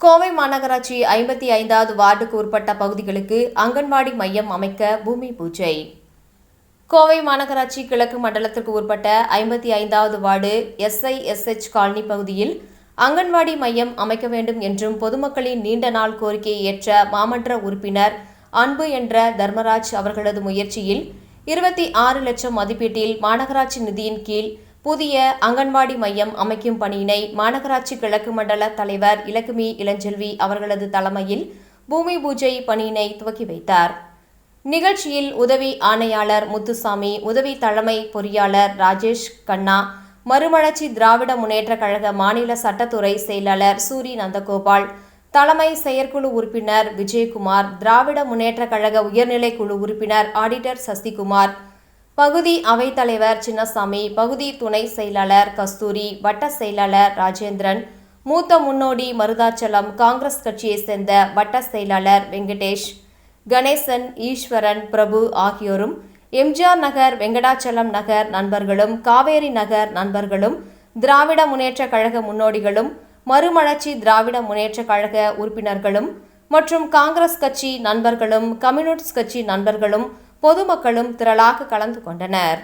கோவை மாநகராட்சி ஐம்பத்தி ஐந்தாவது வார்டுக்கு உட்பட்ட பகுதிகளுக்கு அங்கன்வாடி மையம் அமைக்க பூமி பூஜை. கோவை மாநகராட்சி கிழக்கு மண்டலத்திற்கு உட்பட்ட ஐம்பத்தி ஐந்தாவது வார்டு எஸ்ஐஎஸ்ஹெச் காலனி பகுதியில் அங்கன்வாடி மையம் அமைக்க வேண்டும் என்றும் பொதுமக்களின் நீண்ட நாள் கோரிக்கையை ஏற்ற மாமன்ற உறுப்பினர் அன்பு என்ற தர்மராஜ் அவர்களது முயற்சியில் இருபத்தி ஆறு லட்சம் மதிப்பீட்டில் மாநகராட்சி நிதியின் கீழ் புதிய அங்கன்வாடி மையம் அமைக்கும் பணியினை மாநகராட்சி கிழக்கு மண்டல தலைவர் இலக்குமி இளஞ்செல்வி அவர்களது தலைமையில் பூமி பூஜை பணியினை துவக்கி வைத்தார். நிகழ்ச்சியில் உதவி ஆணையாளர் முத்துசாமி உதவி தலைமை பொறியாளர் ராஜேஷ் கண்ணா மறுமலர்ச்சி திராவிட முன்னேற்றக் கழக மாநில சட்டத்துறை செயலாளர் சூரி நந்தகோபால் தலைமை செயற்குழு உறுப்பினர் விஜயகுமார் திராவிட முன்னேற்ற கழக உயர்நிலை குழு உறுப்பினர் ஆடிட்டர் சசிகுமார் பகுதி அவைத்தலைவர் சின்னசாமி பகுதி துணை செயலாளர் கஸ்தூரி வட்ட செயலாளர் ராஜேந்திரன் மூத்த முன்னோடி மருதாச்சலம் காங்கிரஸ் கட்சியைச் சேர்ந்த வட்ட செயலாளர் வெங்கடேஷ் கணேசன் ஈஸ்வரன் பிரபு ஆகியோரும் எம்ஜிஆர் நகர் வெங்கடாச்சலம் நகர் நண்பர்களும் காவேரி நகர் நண்பர்களும் திராவிட முன்னேற்ற கழக முன்னோடிகளும் மறுமலர்ச்சி திராவிட முன்னேற்ற கழக உறுப்பினர்களும் மற்றும் காங்கிரஸ் கட்சி நண்பர்களும் கம்யூனிஸ்ட் கட்சி நண்பர்களும் பொதுமக்களும் திரளாக கலந்து கொண்டனர்.